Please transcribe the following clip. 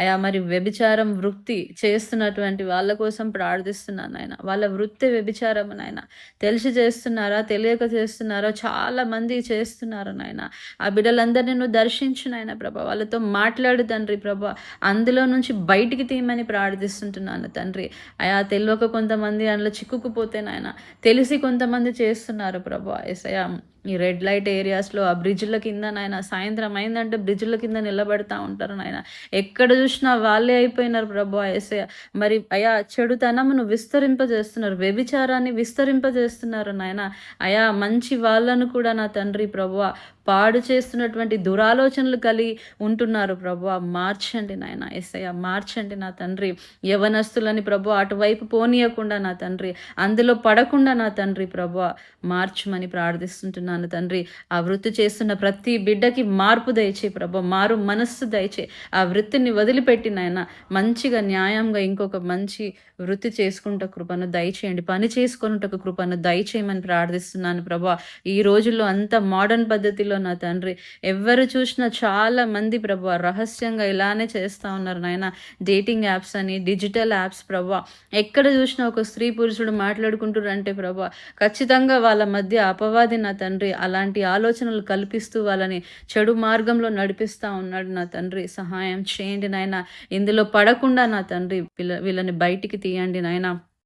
అయా మరి వ్యభిచారం వృత్తి చేస్తున్నటువంటి వాళ్ళ కోసం ప్రార్థిస్తున్నాను ఆయన వాళ్ళ వృత్తి వ్యభిచారం నాయన. తెలిసి చేస్తున్నారా తెలియక చేస్తున్నారా? చాలా మంది చేస్తున్నారు నాయన. ఆ బిడ్డలందరినీ నువ్వు దర్శించు నాయన ప్రభా. వాళ్ళతో మాట్లాడు తండ్రి ప్రభా. అందులో నుంచి బయటికి తీయమని ప్రార్థిస్తుంటున్నాను తండ్రి. అయా తెలియక కొంతమంది అందులో చిక్కుకుపోతే నాయన. తెలిసి కొంతమంది చేస్తున్నారు ప్రభా. ఎసయా ఈ రెడ్ లైట్ ఏరియాస్లో ఆ బ్రిడ్జ్ల కింద నాయన సాయంత్రం అయిందంటే బ్రిడ్జ్ల కింద నిలబడతా ఉంటారు నాయన. ఎక్కడ చూసినా వాళ్ళే అయిపోయినారు ప్రభు ఎసే మరి అయా చెడుతనమును విస్తరింపజేస్తున్నారు వ్యభిచారాన్ని విస్తరింపజేస్తున్నారు నాయన. అయా మంచి వాళ్ళను కూడా నా తండ్రి ప్రభు పాడు చేస్తున్నటువంటి దురాలోచనలు కలిగి ఉంటున్నారు. ప్రభు మార్చండి నాయన. ఎస్ఐ మార్చండి నా తండ్రి. యవనస్తులని ప్రభు అటువైపు పోనీయకుండా నా తండ్రి. అందులో పడకుండా నా తండ్రి ప్రభు మార్చమని ప్రార్థిస్తుంటున్నాను తండ్రి. ఆ వృత్తి చేస్తున్న ప్రతి బిడ్డకి మార్పు దయచే ప్రభు మారు మనస్సు దయచే ఆ వృత్తిని వదిలిపెట్టి నాయన మంచిగా న్యాయంగా ఇంకొక మంచి వృత్తి చేసుకుంట కృపను దయచేయండి. పని చేసుకున్నటకు కృపను దయచేయమని ప్రార్థిస్తున్నాను ప్రభా. ఈ రోజుల్లో అంత మోడర్న్ పద్ధతిలో నా తండ్రి. ఎవరు చూసినా చాలా మంది ప్రభా రహస్యంగా ఇలానే చేస్తూ ఉన్నారు నాయన. డేటింగ్ యాప్స్ అని డిజిటల్ యాప్స్ ప్రభా. ఎక్కడ చూసినా ఒక స్త్రీ పురుషుడు మాట్లాడుకుంటారు అంటే ప్రభా ఖచ్చితంగా వాళ్ళ మధ్య అపవాది నా తండ్రి. అలాంటి ఆలోచనలు కల్పిస్తూ వాళ్ళని చెడు మార్గంలో నడిపిస్తూ ఉన్నాడు నా తండ్రి. సహాయం చేయండి నాయన. ఇందులో పడకుండా నా తండ్రి వీళ్ళని బయటికి తీయండి నాయన.